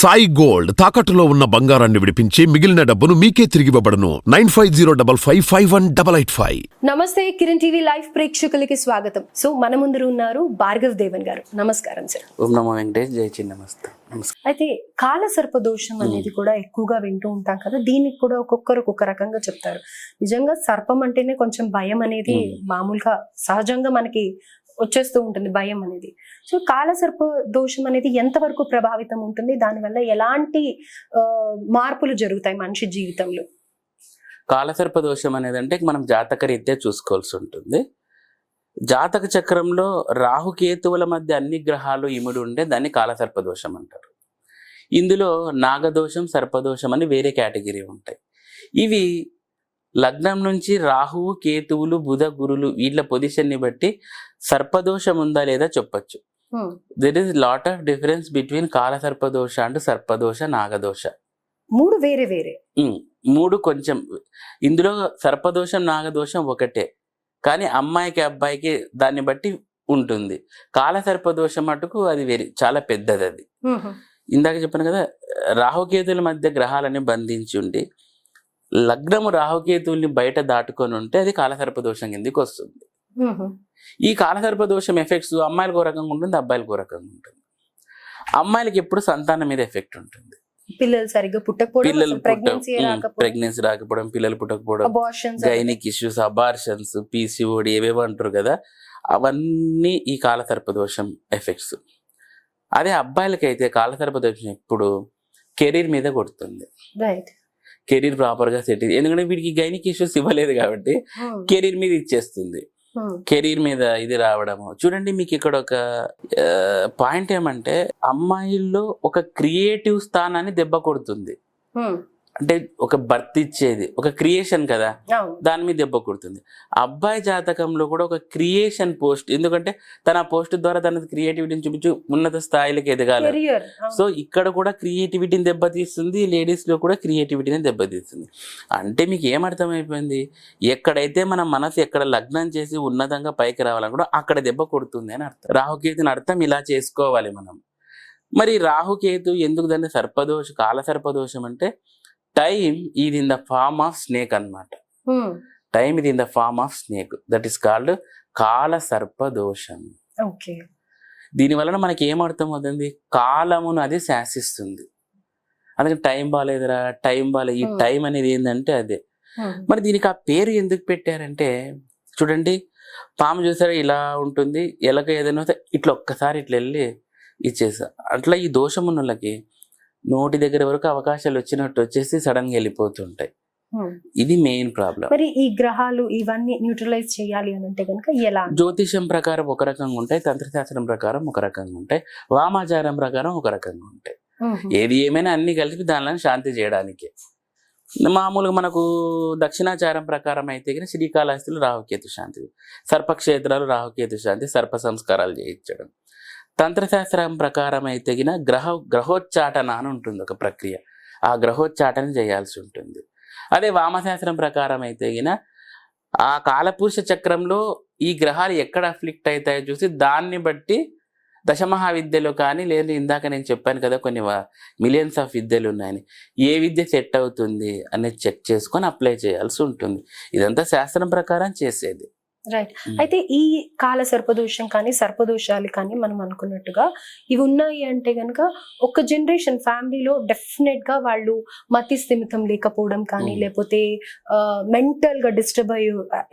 Sai gold తాకట్టులో ఉన్న బంగారాన్ని విడిపించి మిగిలిన డబ్బును మీకే తిరిగివ్వబడను nine five zero double five five one double eight five. నమస్తే కిరణ్ టీవీ లైవ్ ప్రేక్షకులకి స్వాగతం. సో మన ముందు ఉన్నారు భార్గవ్ దేవన్ గారు. నమస్కారం సార్ ఓం నమో వెంకటేష్ జై చిన్నమస్త నమస్కారం. అయితే కాల సర్ప దోషం అనేది కూడా ఎక్కువగా వింటూ ఉంటాం కదా దీనికి కూడా ఒక్కొక్కరు ఒక్కొక్క రకంగా చెప్తారు. నిజంగా సర్పం అంటేనే కొంచెం భయం అనేది మ్మ్. మామూలుగా సహజంగా మనకి వచ్చేస్తూ ఉంటుంది భయం అనేది. సో కాలసర్ప దోషం అనేది ఎంతవరకు ప్రభావితం ఉంటుంది? దానివల్ల ఎలాంటి మార్పులు జరుగుతాయి మనిషి జీవితంలో? కాలసర్ప దోషం అనేది అంటే మనం జాతక రీత్యా చూసుకోవాల్సి ఉంటుంది. జాతక చక్రంలో రాహుకేతువుల మధ్య అన్ని గ్రహాలు ఇముడు ఉండే దాన్ని కాలసర్ప దోషం అంటారు. ఇందులో నాగదోషం సర్పదోషం అని వేరే కేటగిరీ ఉంటాయి. ఇవి లగ్నం నుంచి రాహువు కేతువులు బుధ గురులు వీళ్ళ పొజిషన్ని బట్టి సర్పదోషం ఉందా లేదా చెప్పొచ్చు. There is lot of difference between కాలసర్పదోష and సర్పదోష నాగదోష. మూడు వేరే వేరే. ఉమ్, మూడు కొంచెం. ఇందులో సర్పదోషం నాగదోషం ఒకటే. కానీ అమ్మాయికి అబ్బాయికి దాన్ని బట్టి ఉంటుంది. కాల సర్పదోషం మటుకు అది వేరే చాలా పెద్దది అది. మ్మ్. ఇందాక చెప్పాను కదా రాహుకేతుల మధ్య గ్రహాలని బంధించి ఉండి లగ్నము రాహుకేతువుల్ని బయట దాటుకొని ఉంటే అది కాలసర్పదోషం కిందకి వస్తుంది. ఈ కాలసర్పదోషం ఎఫెక్ట్స్ అమ్మాయిలకు ఒక రకంగా ఉంటుంది అబ్బాయిలకు ఒక రకంగా ఉంటుంది. అమ్మాయిలకి ఎప్పుడు సంతానం మీద ఎఫెక్ట్ ఉంటుంది. పిల్లలు సరిగ్గా పుట్టకపోవడం పిల్లలు ప్రెగ్నెన్సీ రాకపోవడం. పిల్లలు పుట్టకపోవడం గైనిక్ ఇష్యూస్ అబార్షన్స్ పీసీఓడి ఏవేవో అంటారు కదా అవన్నీ ఈ కాలసర్ప దోషం ఎఫెక్ట్స్. అదే అబ్బాయిలకైతే కాలసర్ప దోషం ఎప్పుడు కెరీర్ మీద కొడుతుంది. రైట్ కెరీర్ ప్రాపర్గా సెట్ ఎందుకంటే వీడికి గైనిక్ ఇష్యూస్ ఇవ్వలేదు కాబట్టి కెరీర్ మీద ఇచ్చేస్తుంది. కెరీర్ మీద ఇది రావడము. చూడండి మీకు ఇక్కడ ఒక పాయింట్ ఏమంటే అమ్మాయిల్లో ఒక క్రియేటివ్ స్థానాన్ని దెబ్బ కొడుతుంది. అంటే ఒక బర్త్ ఇచ్చేది ఒక క్రియేషన్ కదా? దాని మీద దెబ్బ కొడుతుంది. అబ్బాయి జాతకంలో కూడా ఒక క్రియేషన్ పోస్ట్ ఎందుకంటే తన పోస్ట్ ద్వారా తన క్రియేటివిటీని చూపించి ఉన్నత స్థాయిలకు ఎదగాలి. సో ఇక్కడ కూడా క్రియేటివిటీని దెబ్బతీస్తుంది లేడీస్లో కూడా క్రియేటివిటీని దెబ్బతీస్తుంది అంటే మీకు ఏమర్థమైపోయింది ఎక్కడైతే మన మనసు ఎక్కడ లగ్నం చేసి ఉన్నతంగా పైకి రావాలనుకుంటే అక్కడ దెబ్బ కొడుతుంది అని అర్థం. రాహుకేతుని అర్థం ఇలా చేసుకోవాలి మనం. మరి రాహుకేతు ఎందుకు దాన్ని సర్పదోషం కాల సర్పదోషం అంటే టైం ఇది in the form of snake అన్నమాట. టైం ఇది in the form of snake that is called కాల సర్పదోషం ఓకే దీని వలన మనకి ఏమర్థం అవుతుంది కాలమును అది శాసిస్తుంది. అందుకని టైం బాగాలేదురా టైం బాగాలేదు ఈ Hmm. టైం అనేది ఏంటంటే అదే. మరి దీనికి ఆ పేరు ఎందుకు పెట్టారంటే చూడండి పాము చూసారా ఇలా ఉంటుంది. ఎలక ఏదైనా ఇట్లా ఒక్కసారి ఇట్లా వెళ్ళి ఇచ్చేసా. అట్లా ఈ దోషం ఉన్న వాళ్ళకి నోటి దగ్గర వరకు అవకాశాలు వచ్చినట్టు వచ్చేసి సడన్గా వెళ్ళిపోతుంటాయి ఇది మెయిన్ ప్రాబ్లం మరి ఈ గ్రహాలు ఇవన్నీ న్యూట్రలైజ్ చేయాలి అని అంటే కనుక ఎలా? జ్యోతిషం ప్రకారం ఒక రకంగా ఉంటాయి తంత్రశాస్త్రం ప్రకారం ఒక రకంగా ఉంటాయి వామాచారం ప్రకారం ఒక రకంగా ఉంటాయి. ఏది ఏమైనా అన్ని కలిపి దానిలో శాంతి చేయడానికి. మామూలుగా మనకు దక్షిణాచారం ప్రకారం అయితే కనుక శ్రీకాళహస్తిలో రాహుకేతు శాంతి సర్పక్షేత్రాలు రాహుకేతు శాంతి సర్ప సంస్కారాలు చేయించడం. తంత్రశాస్త్రం ప్రకారం అయితే గిన గ్రహ గ్రహోచ్చాటన అని ఉంటుంది ఒక ప్రక్రియ. ఆ గ్రహోచ్చాటన చేయాల్సి ఉంటుంది. అదే వామశాస్త్రం ప్రకారం అయితే గిన ఆ కాలపురుష చక్రంలో ఈ గ్రహాలు ఎక్కడ అఫ్లిక్ట్ అవుతాయో చూసి దాన్ని బట్టి దశమహావిద్యలో కానీ లేదు ఇందాక నేను చెప్పాను కదా కొన్ని మిలియన్స్ ఆఫ్ విద్యలు ఉన్నాయని ఏ విద్య సెట్ అవుతుంది అనేది చెక్ చేసుకొని అప్లై చేయాల్సి ఉంటుంది. ఇదంతా శాస్త్రం ప్రకారం చేసేది. రైట్ అయితే ఈ కాల సర్పదోషం కానీ సర్పదోషాలు కానీ మనం అనుకున్నట్టుగా ఇవి ఉన్నాయి అంటే కనుక ఒక జనరేషన్ ఫ్యామిలీలో డెఫినెట్గా వాళ్ళు మతి స్థిమితం లేకపోవడం కానీ Mm. లేకపోతే మెంటల్గా డిస్టర్బ్ అయ్యి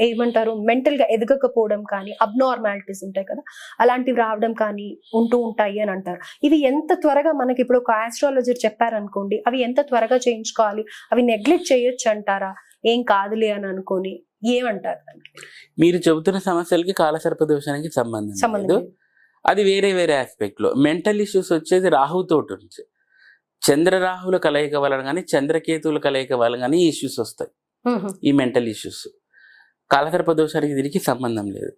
ఏమంటారు మెంటల్గా ఎదగకపోవడం కానీ అబ్నార్మాలిటీస్ ఉంటాయి కదా అలాంటివి రావడం కానీ ఉంటూ ఉంటాయి అని అంటారు. ఇవి ఎంత త్వరగా మనకి ఇప్పుడు ఒక ఆస్ట్రాలజర్ చెప్పారనుకోండి అవి ఎంత త్వరగా చేయించుకోవాలి అవి నెగ్లెక్ట్ చేయొచ్చు అంటారా? ఏం కాదులే అని అనుకొని ఏమంటారు? మీరు చెబుతున్న సమస్యలకి కాలసర్ప దోషానికి సంబంధం సంబంధం. అది వేరే వేరే ఆస్పెక్ట్లో. మెంటల్ ఇష్యూస్ వచ్చేది రాహుతోటి నుంచి. చంద్ర రాహుల కలయిక వలన కానీ చంద్రకేతువుల కలయిక వలన కానీ ఇష్యూస్ వస్తాయి. ఈ మెంటల్ ఇష్యూస్ కాలసర్ప దోషానికి దీనికి సంబంధం లేదు.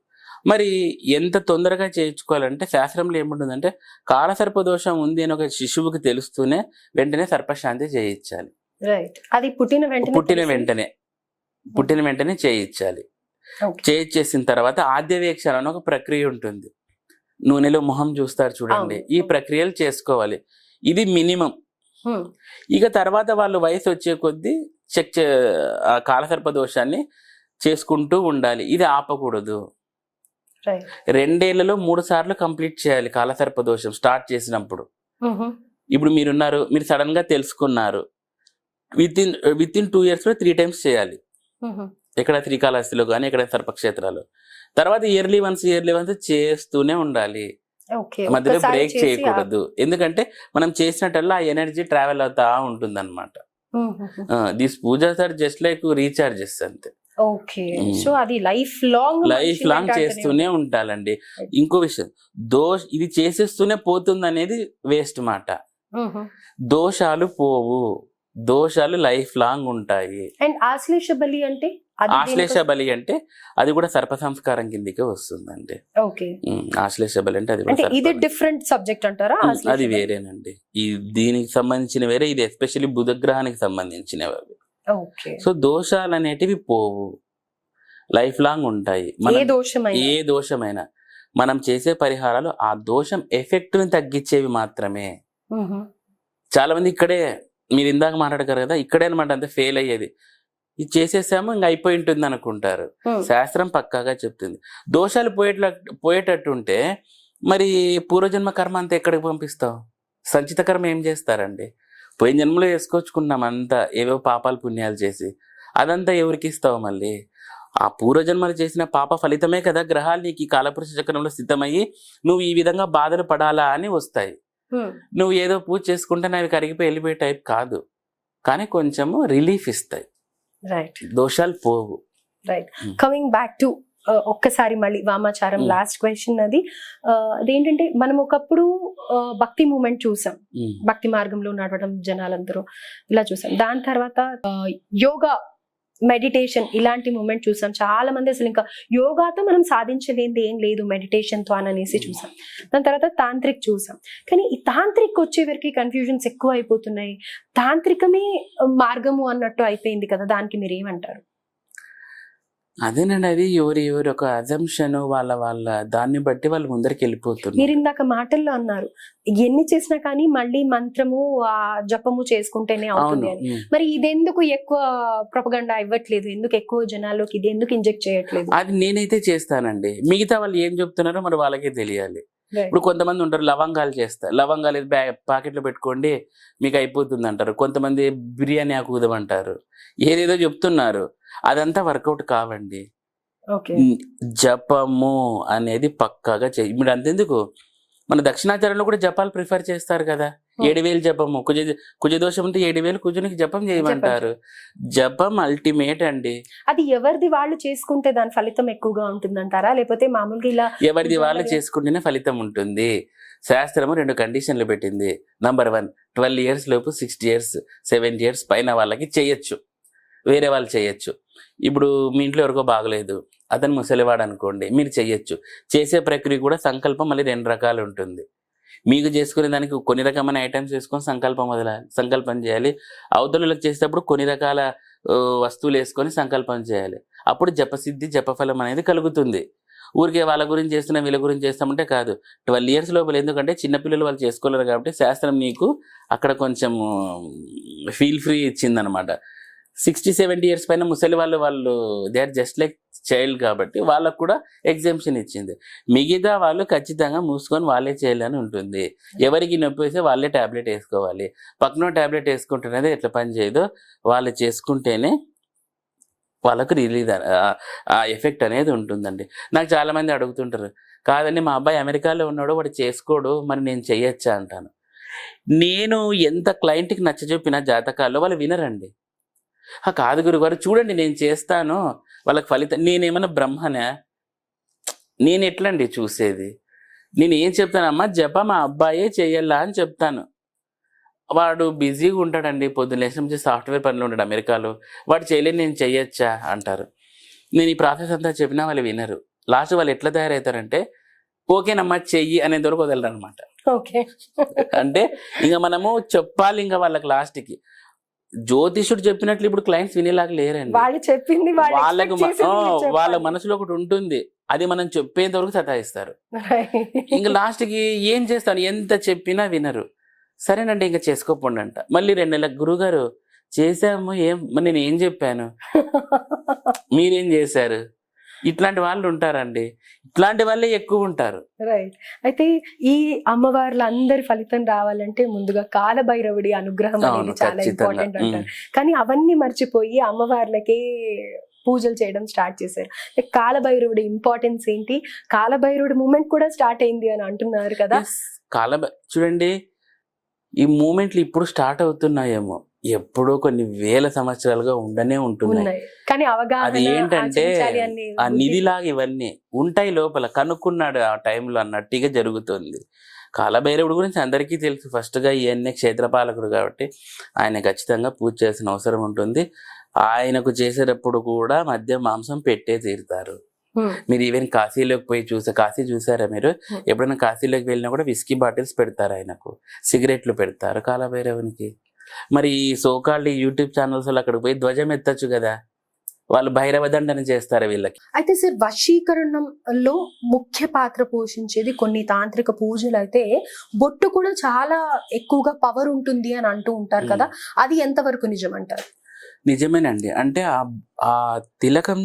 మరి ఎంత తొందరగా చేయించుకోవాలంటే శాస్త్రంలో ఏముంటుందంటే కాలసర్ప దోషం ఉంది అని ఒక శిశువుకి తెలుస్తూనే వెంటనే సర్పశాంతి చేయించాలి. రైట్ అది పుట్టిన వెంటనే పుట్టిన వెంటనే. పుట్టిన వెంటనే చేయించాలి. చేయించేసిన తర్వాత ఆద్యవేక్షణ అని ఒక ప్రక్రియ ఉంటుంది. నూనెలో మొహం చూస్తారు చూడండి. ఈ ప్రక్రియలు చేసుకోవాలి. ఇది మినిమం. ఇక తర్వాత వాళ్ళు వయసు వచ్చే కొద్దీ చెక్ చే ఆ కాలసర్ప దోషాన్ని చేసుకుంటూ ఉండాలి. ఇది ఆపకూడదు. రెండేళ్ళలో మూడు సార్లు కంప్లీట్ చేయాలి కాలసర్ప దోషం స్టార్ట్ చేసినప్పుడు. ఇప్పుడు మీరున్నారు మీరు సడన్గా తెలుసుకున్నారు. With in with in two ఇయర్స్లో త్రీ టైమ్స్ చేయాలి. ఇక్కడ శ్రీకాళహస్తిలో కానీ ఇక్కడ సర్పక్షేత్రాలు తర్వాత ఇయర్లీ వన్స్ ఇయర్లీ వన్స్ చేస్తూనే ఉండాలి. మధ్యలో బ్రేక్ చేయకూడదు. ఎందుకంటే మనం చేసినట్టల్లా ఆ ఎనర్జీ ట్రావెల్ అవుతా ఉంటుంది అనమాట this puja sir just like recharges అంతే. ఓకే. సో అది లైఫ్ లాంగ్ లైఫ్ లాంగ్ చేస్తూనే ఉండాలండి. ఇంకో విషయం దోష్ ఇది చేసేస్తూనే పోతుంది అనేది వేస్ట్ మాట దోషాలు పోవు. దోషాలు లైఫ్ లాంగ్ ఉంటాయి. అండ్ ఆశ్లేష బలి అంటే అది ఆశ్లేష బలి అంటే అది కూడా సర్ప సంస్కారం కిందికే వస్తుందండి. ఓకే. ఆశ్లేష బలి అంటే అది ఇది. డిఫరెంట్ సబ్జెక్ట్ అంటారా అది? వేరేనండి. ఈ దీనికి సంబంధించిన వేరే ఇది ఎస్పెషల్లీ బుధగ్రహానికి సంబంధించినవి అవి. ఓకే. సో దోషాలు అనేటివి పోవు. లైఫ్ లాంగ్ ఉంటాయి. ఏ మనం దోషమైనా? ఏ దోషమైనా. మనం చేసే పరిహారాలు ఆ దోషం ఎఫెక్ట్ని తగ్గించేవి మాత్రమే. చాలా మంది ఇక్కడే మీరు ఇందాక మాట్లాడగారు కదా ఇక్కడే అనమాట అంతే ఫెయిల్ అయ్యేది. ఇది చేసేసాము ఇంకా అయిపోయి ఉంటుంది అనుకుంటారు. శాస్త్రం పక్కాగా చెప్తుంది. దోషాలు పోయేట్ల పోయేటట్టు ఉంటే మరి పూర్వజన్మ కర్మ అంతా ఎక్కడికి పంపిస్తావు? సంచిత కర్మ ఏం చేస్తారండి? పోయిన జన్మలో వేసుకొచ్చుకున్నాం అంతా ఏవో పాపాలు పుణ్యాలు చేసి. అదంతా ఎవరికి ఇస్తావు మళ్ళీ? ఆ పూర్వజన్మలు చేసిన పాప ఫలితమే కదా గ్రహాలు నీకు ఈ కాలపురుష చక్రంలో స్థితమయ్యి నువ్వు ఈ విధంగా బాధలు పడాలా అని వస్తాయి. నువ్వు ఏదో పూజ చేసుకుంటే అవి కరిగిపోయి వెళ్ళిపోయే టైప్ కాదు. కానీ కొంచెము రిలీఫ్ ఇస్తాయి. రైట్ దోషాలు పోవు. Right Hmm. Coming back to ఒక్కసారి మళ్ళీ వామాచారం Hmm. లాస్ట్ క్వశ్చన్ అది. Uh, అదేంటంటే మనం ఒకప్పుడు uh, భక్తి మూమెంట్ చూసాం. ఉమ్. భక్తి మార్గంలో నడవడం జనాలందరూ ఇలా చూసాం. దాని తర్వాత యోగా మెడిటేషన్ ఇలాంటి మూమెంట్ చూసాం. చాలా మంది అసలు ఇంకా యోగాతో మనం సాధించలేనిది ఏం లేదు మెడిటేషన్తో అని అనేసి చూసాం. దాని తర్వాత తాంత్రిక్ చూసాం. కానీ ఈ తాంత్రిక్ వచ్చేవరకు కన్ఫ్యూజన్స్ ఎక్కువ అయిపోతున్నాయి. తాంత్రికమే మార్గము అన్నట్టు అయిపోయింది కదా దానికి మీరు ఏమంటారు అదేనండి అది ఎవరి ఎవరి ఒక అజంప్షన్ వాళ్ళ వాళ్ళ దాన్ని బట్టి వాళ్ళు ముందరికి వెళ్ళిపోతున్నారు. మీరు ఇందాక మాటల్లో అన్నారు ఎన్ని చేసినా కానీ మళ్ళీ మంత్రము ఆ జపము చేసుకుంటేనే అవును అవుతుంది అని. మరి ఇది ఎందుకు ఎక్కువ ప్రొపగండా ఇవ్వట్లేదు? ఎందుకు ఎక్కువ జనాల్లోకి ఇది ఎందుకు ఇంజెక్ట్ చేయట్లేదు? అది నేనైతే చేస్తానండి. మిగతా వాళ్ళు ఏం చెప్తున్నారో మరి వాళ్ళకే తెలియాలి. ఇప్పుడు కొంతమంది ఉంటారు లవంగాలు చేస్తారు. లవంగాలు ఇది బ్యా పాకెట్లో పెట్టుకోండి మీకు అయిపోతుంది అంటారు కొంతమంది బిర్యానీ ఆకుదాం అంటారు ఏదేదో చెప్తున్నారు. అదంతా వర్కౌట్ కావండి. జపము అనేది పక్కాగా చేయి ఇప్పుడు అంతెందుకు? మన దక్షిణాచారంలో కూడా జపాలు ప్రిఫర్ చేస్తారు కదా. ఏడు వేలు జపము. కుజ కుజ దోషం ఉంటే ఏడు వేలు కుజునికి జపం చేయమంటారు. జపం అల్టిమేట్ అండి. అది ఎవరిది వాళ్ళు చేసుకుంటే దాని ఫలితం ఎక్కువగా ఉంటుందంటారా? లేకపోతే మామూలుగా ఇలా ఎవరిది వాళ్ళు చేసుకుంటేనే ఫలితం ఉంటుంది. శాస్త్రము రెండు కండిషన్లు పెట్టింది. నంబర్ వన్ ట్వెల్వ్ ఇయర్స్ లోపు సిక్స్టీ ఇయర్స్ సెవెంటీ ఇయర్స్ పైన వాళ్ళకి చేయొచ్చు. వేరే వాళ్ళు చేయొచ్చు. ఇప్పుడు మీ ఇంట్లో ఎవరికో బాగలేదు అతను ముసలివాడు అనుకోండి మీరు చెయ్యొచ్చు చేసే ప్రక్రియ కూడా సంకల్పం మళ్ళీ రెండు రకాలు ఉంటుంది. మీకు చేసుకునే దానికి కొన్ని రకమైన ఐటమ్స్ వేసుకొని సంకల్పం వదలాలి సంకల్పం చేయాలి. అవతలకు చేసేటప్పుడు కొన్ని రకాల వస్తువులు వేసుకొని సంకల్పం చేయాలి. అప్పుడు జపసిద్ధి జపఫలం అనేది కలుగుతుంది. ఊరికే వాళ్ళ గురించి చేస్తున్న వీళ్ళ గురించి చేస్తామంటే కాదు. ట్వెల్వ్ ఇయర్స్ లోపల ఎందుకంటే చిన్నపిల్లలు వాళ్ళు చేసుకోలేరు కాబట్టి శాస్త్రం నీకు అక్కడ కొంచెం ఫీల్ ఫ్రీ ఇచ్చిందనమాట. సిక్స్టీ సెవెంటీ ఇయర్స్ పైన ముసలి వాళ్ళు వాళ్ళు they are just like child కాబట్టి వాళ్ళకు కూడా ఎగ్జామ్షన్ ఇచ్చింది. మిగతా వాళ్ళు ఖచ్చితంగా మూసుకొని వాళ్ళే చేయాలని ఉంటుంది. ఎవరికి నొప్పి వేస్తే వాళ్ళే ట్యాబ్లెట్ వేసుకోవాలి. పక్కన ట్యాబ్లెట్ వేసుకుంటున్నది ఎట్లా పని చేయదో. వాళ్ళు చేసుకుంటేనే వాళ్ళకు రిలీజ్ ఆ ఎఫెక్ట్ అనేది ఉంటుందండి. నాకు చాలామంది అడుగుతుంటారు కాదండి మా అబ్బాయి అమెరికాలో ఉన్నాడు వాడు చేసుకోడు మరి నేను చేయొచ్చా? అంటాను. నేను ఎంత క్లయింట్కి నచ్చజెప్పిన జాతకాల్లో వాళ్ళు వినరండి. కాదు గురుగారు చూడండి నేను చేస్తాను వాళ్ళకి ఫలితం నేనేమన్నా బ్రహ్మనా? నేను ఎట్లండి చూసేది? నేను ఏం చెప్తానమ్మా జప మా అబ్బాయే చెయ్యాలా అని చెప్తాను. వాడు బిజీగా ఉంటాడండి పొద్దున్న లేచిన నుంచి సాఫ్ట్వేర్ పనిలో ఉంటాడు అమెరికాలో. వాడు చేయలేదు నేను చెయ్యొచ్చా అంటారు. నేను ఈ ప్రాసెస్ అంతా చెప్పినా వాళ్ళు వినరు. లాస్ట్ వాళ్ళు ఎట్లా తయారవుతారంటే ఓకేనమ్మా చెయ్యి అనేది వరకు వదలరు అనమాట ఓకే. అంటే ఇంకా మనము చెప్పాలి ఇంకా వాళ్ళకి లాస్ట్కి. జ్యోతిషుడు చెప్పినట్లు ఇప్పుడు క్లయింట్స్ వినేలాగా లేరండి. వాళ్ళు చెప్పింది వాళ్ళు వాళ్ళకు వాళ్ళ. మనసులో ఒకటి ఉంటుంది. అది మనం చెప్పేంత వరకు సతాయిస్తారు. ఇంకా లాస్ట్కి ఏం చేస్తాను? ఎంత చెప్పినా వినరు. సరేనండి ఇంకా చేసుకోపోండి అంట. మళ్ళీ రెండు నెలలకు గురుగారు చేశాము ఏం నేను ఏం చెప్పాను? మీరేం చేశారు? ఇట్లాంటి వాళ్ళు ఉంటారండి. ఇట్లాంటి వాళ్ళే ఎక్కువ ఉంటారు. రైట్ అయితే ఈ అమ్మవార్ల అందరి ఫలితం రావాలంటే ముందుగా కాలభైరవుడి అనుగ్రహం అనేది చాలా ఇంపార్టెంట్. అంటారు. కానీ అవన్నీ మర్చిపోయి అమ్మవార్లకే పూజలు చేయడం స్టార్ట్ చేశారు. కాలభైరవుడి ఇంపార్టెన్స్ ఏంటి? కాలభైరవుడి మూమెంట్ కూడా స్టార్ట్ అయింది అని అంటున్నారు కదా. Yes. కాల చూడండి ఈ మూమెంట్లు ఇప్పుడు స్టార్ట్ అవుతున్నాయేమో. ఎప్పుడో కొన్ని వేల సంవత్సరాలుగా ఉండనే ఉంటున్నాయి. ఉన్నాయి. కానీ అవగాహన అది ఏంటంటే ఆ నిధిలాగా ఇవన్నీ ఉంటాయి లోపల. కనుక్కున్నాడు ఆ టైంలో అన్నట్టుగా జరుగుతుంది. కాలభైరవుడు గురించి అందరికీ తెలుసు. ఫస్ట్గా ఇవన్నీ క్షేత్రపాలకుడు కాబట్టి ఆయన ఖచ్చితంగా పూజ చేసిన అవసరం ఉంటుంది. ఆయనకు చేసేటప్పుడు కూడా మధ్య మాంసం పెట్టే తీరుతారు. మీరు ఈవెన్ కాశీలోకి పోయి చూసా కాశీ చూసారా మీరు. ఎప్పుడైనా కాశీలోకి వెళ్ళినా కూడా విస్కీ బాటిల్స్ పెడతారు ఆయనకు. సిగరెట్లు పెడతారు కాలభైరవునికి. మరి ఈ సోకాళ్ళు యూట్యూబ్ ఛానల్స్ వాళ్ళు అక్కడికి పోయి ధ్వజం ఎత్తచ్చు కదా. వాళ్ళు భైరవ దండన చేస్తారు వీళ్ళకి. అయితే సార్ వశీకరణంలో ముఖ్య పాత్ర పోషించేది కొన్ని తాంత్రిక పూజలు అయితే బొట్టు కూడా చాలా ఎక్కువగా పవర్ ఉంటుంది అని అంటూ ఉంటారు కదా. అది ఎంతవరకు నిజం అంటారు నిజమేనండి. అంటే ఆ ఆ తిలకం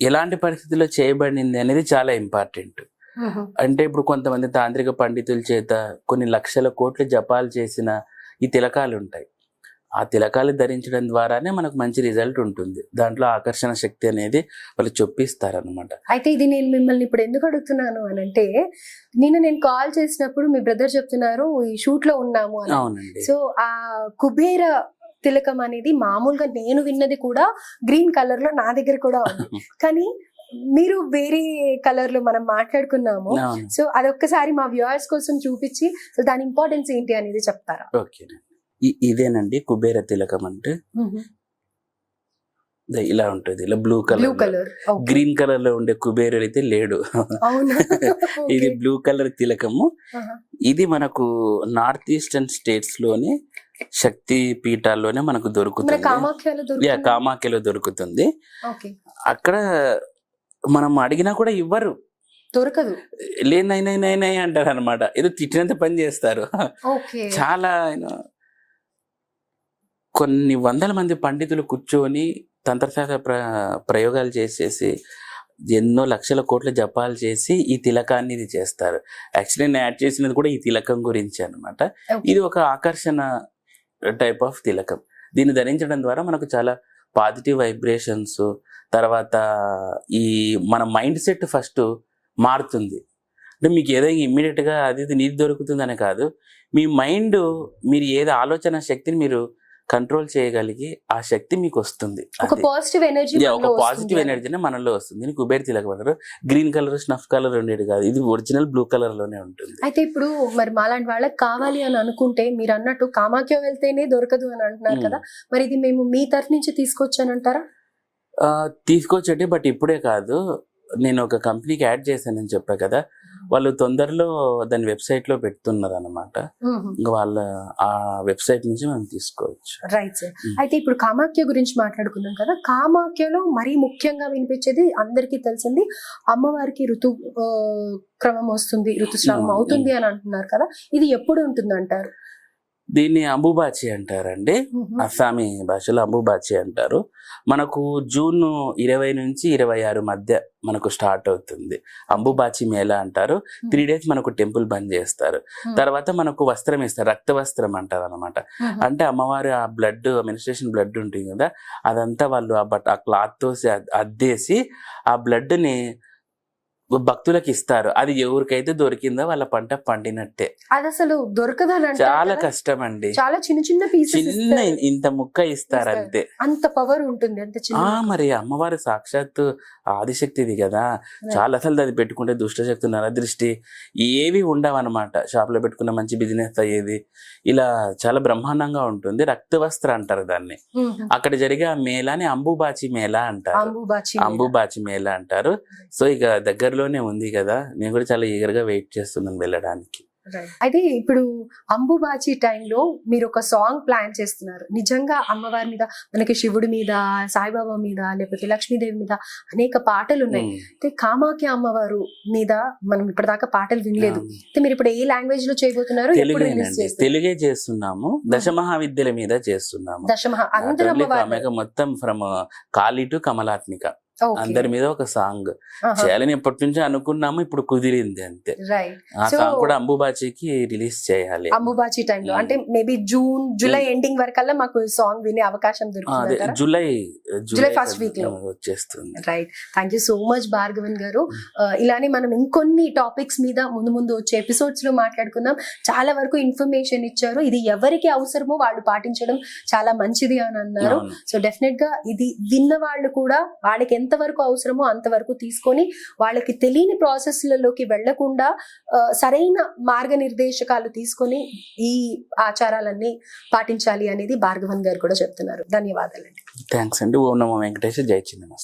ఎలాంటి పరిస్థితుల్లో చేయబడింది అనేది చాలా ఇంపార్టెంట్ అంటే ఇప్పుడు కొంతమంది తాంత్రిక పండితుల చేత కొన్ని లక్షల కోట్ల జపాలు చేసిన ఈ తిలకాలు ఉంటాయి. ఆ తిలకాలు ధరించడం ద్వారానే మనకు మంచి రిజల్ట్ ఉంటుంది. దాంట్లో ఆకర్షణ శక్తి అనేది వాళ్ళు చొప్పిస్తారనమాట అయితే ఇది నేను మిమ్మల్ని ఇప్పుడు ఎందుకు అడుగుతున్నాను అని అంటే నిన్న నేను కాల్ చేసినప్పుడు మీ బ్రదర్ చెప్తున్నారు ఈ షూట్లో ఉన్నాము అని. అవునండి. సో ఆ కుబేర తిలకం అనేది మామూలుగా నేను విన్నది కూడా గ్రీన్ కలర్లో నా దగ్గర కూడా ఉంది. కానీ మీరు వేరే కలర్లో మనం మాట్లాడుకున్నాము. సో అదొక్కసారి మా వ్యూవర్స్ కోసం చూపించి సో దాని ఇంపార్టెన్స్ ఏంటి అనేది చెప్తారా? ఓకే ఇదేనండి కుబేర తిలకం అంటే? ఇలా ఉంటుంది ఇలా blue blue colour. Colour green కలర్లో ఉండే కుబేరుడు అయితే లేడు. అవునా? ఇది. బ్లూ కలర్ తిలకము. ఇది మనకు నార్త్ ఈస్టర్న్ స్టేట్స్లోని శక్తి పీఠాల్లోనే మనకు మన దొరుకుతుంది కామాఖ్యలో దొరుకుతుంది. కామాఖ్యలో దొరుకుతుంది. ఓకే. అక్కడ మనం అడిగినా కూడా ఇవ్వరు. దొరకదు. లేనైనా అంటారు అనమాట ఏదో తిట్టినంత పని చేస్తారు. చాలా కొన్ని వందల మంది పండితులు కూర్చొని తంత్రశాస్త్ర ప్ర ప్రయోగాలు చేసేసి ఎన్నో లక్షల కోట్ల జపాలు చేసి ఈ తిలకాన్ని ఇది చేస్తారు. యాక్చువల్లీ నేను యాడ్ చేసినది కూడా ఈ తిలకం గురించి అన్నమాట. Okay. ఇది ఒక ఆకర్షణ టైప్ ఆఫ్ తిలకం. దీన్ని ధరించడం ద్వారా మనకు చాలా పాజిటివ్ వైబ్రేషన్స్ తర్వాత ఈ మన మైండ్ సెట్ ఫస్ట్ మారుతుంది. అంటే మీకు ఏదో immediate గా అది ఇది నీది దొరుకుతుందని కాదు. మీ మైండ్ మీరు ఏదో ఆలోచన శక్తిని మీరు కంట్రోల్ చేయగలిగి ఆ శక్తి మీకు వస్తుంది. ఒక. పాజిటివ్ ఎనర్జీ ఒక పాజిటివ్ ఎనర్జీనే మనలో వస్తుంది. దీనికి కుబేర్ తిలకం గ్రీన్ కలర్ స్నఫ్ కలర్ ఉండేది కాదు. ఇది ఒరిజినల్ బ్లూ కలర్లోనే ఉంటుంది. అయితే ఇప్పుడు మరి మాలాంటి వాళ్ళకి కావాలి అని అనుకుంటే మీరు అన్నట్టు కామాఖ్య వెళ్తేనే దొరకదు అని అంటున్నారు Hmm. కదా. మరి ఇది మేము మీ తరఫు నుంచి తీసుకొచ్చానంటారా? తీసుకొచ్చండి బట్ ఇప్పుడే కాదు. నేను ఒక కంపెనీకి యాడ్ చేశానని చెప్పా కదా. వాళ్ళు తొందరలో దాని వెబ్సైట్లో పెడుతున్నారు అనమాట వాళ్ళ ఆ వెబ్సైట్ నుంచి మనం తీసుకోవచ్చు. Right sir. అయితే ఇప్పుడు కామాఖ్య గురించి మాట్లాడుకున్నాం కదా. కామాఖ్యలో మరీ ముఖ్యంగా వినిపించేది అందరికీ తెలిసింది అమ్మవారికి ఋతు క్రమం వస్తుంది ఋతుస్రావం. అవుతుంది అని అంటున్నారు కదా. ఇది ఎప్పుడు ఉంటుంది అంటారు దీన్ని అంబుబాచి అంటారండి. అస్సామీ భాషలో అంబుబాచి అంటారు. మనకు జూన్ ఇరవై నుంచి ఇరవై ఆరు మధ్య మనకు స్టార్ట్ అవుతుంది. అంబుబాచి మేళ అంటారు. త్రీ డేస్ మనకు టెంపుల్ బంద్ చేస్తారు. తర్వాత మనకు వస్త్రం ఇస్తారు రక్త వస్త్రం అంటారు అనమాట అంటే అమ్మవారి ఆ బ్లడ్ మెనిస్ట్రేషన్ బ్లడ్ ఉంటుంది కదా అదంతా వాళ్ళు ఆ బట్ ఆ క్లాత్తో అద్- అద్దేసి ఆ బ్లడ్ని భక్తులకు ఇస్తారు అది ఎవరికైతే దొరికిందో వాళ్ళ పంట పండినట్టే. అది అసలు దొరకదు అని అంటారు చాలా? కష్టం అండి చాలా చిన్న చిన్న చిన్న ఇంత ముక్క ఇస్తారు. అంతే అంత పవర్ ఉంటుంది అంత చిన్న మరి అమ్మవారి సాక్షాత్తు ఆదిశక్తిది కదా? చాలా అసలు అది పెట్టుకుంటే దుష్టశక్తి నరదృష్టి ఏవి ఉండవన్నమాట. షాప్లో పెట్టుకున్న మంచి బిజినెస్ అయ్యేది. ఇలా చాలా బ్రహ్మాండంగా ఉంటుంది. రక్త వస్త్ర అంటారు దాన్ని. అక్కడ జరిగే ఆ మేళాని అంబుబాచి మేళ అంటారు. అంబుబాచి అంబుబాచి మేళ అంటారు. సో ఇక దగ్గరలోనే ఉంది కదా. నేను కూడా చాలా ఈగర్గా వెయిట్ చేస్తున్నాను వెళ్ళడానికి. అయితే ఇప్పుడు అంబుబాచి టైంలో మీరు ఒక సాంగ్ ప్లాన్ చేస్తున్నారు. నిజంగా అమ్మవారి మీద మనకి శివుడి మీద సాయిబాబా మీద లేకపోతే లక్ష్మీదేవి మీద అనేక పాటలు ఉన్నాయి. అయితే కామాఖ్య అమ్మవారు మీద మనం ఇప్పటిదాకా పాటలు వినలేదు. అయితే మీరు ఇప్పుడు ఏ లాంగ్వేజ్లో చేయబోతున్నారు? తెలుగే చేస్తున్నాము. దశ మహావిద్యల మీద చేస్తున్నాము. దశమహ అందరూ మొత్తం ఫ్రమ్ కాళీ టు కమలాత్మిక. అందరి మీద ఒక సాంగ్. చేయాలని ఎప్పటి నుంచో అనుకున్నాము ఇప్పుడు కుదిరింది అంతే. రైట్ ఆ సాంగ్ కూడా అంబుబాచికి రిలీజ్ చేయాలి. అంబుబాచి టైంలో. అంటే మేబీ జూన్ జూలై ఎండింగ్ వరకల్లా మాకు సాంగ్ వినే అవకాశం దొరుకుతుంది జూలై జూలై first week లో. వచ్చేస్తుంది. Right thank you so much Bhargavan garu. ఆ, ఇలానే మనం ఇంకొన్ని టాపిక్స్ మీద ముందు ముందు వచ్చే ఎపిసోడ్స్లో మాట్లాడుకుందాం. చాలా వరకు ఇన్ఫర్మేషన్ ఇచ్చారు. ఇది ఎవరికి అవసరమో వాళ్ళు పాటించడం చాలా మంచిది అని అన్నారు. సో డెఫినెట్గా ఇది విన్న వాళ్ళు కూడా వాళ్ళకి ఎంత ఎంతవరకు అవసరమో అంతవరకు తీసుకొని వాళ్ళకి తెలియని ప్రాసెస్లలోకి వెళ్ళకుండా సరైన మార్గనిర్దేశకాలు తీసుకొని ఈ ఆచారాలన్నీ పాటించాలి అనేది భార్గవన్ గారు కూడా చెప్తున్నారు. ధన్యవాదాలండి. థ్యాంక్స్ అండి. ఓం నమో వెంకటేశ్వర జై చిన్నమస్త.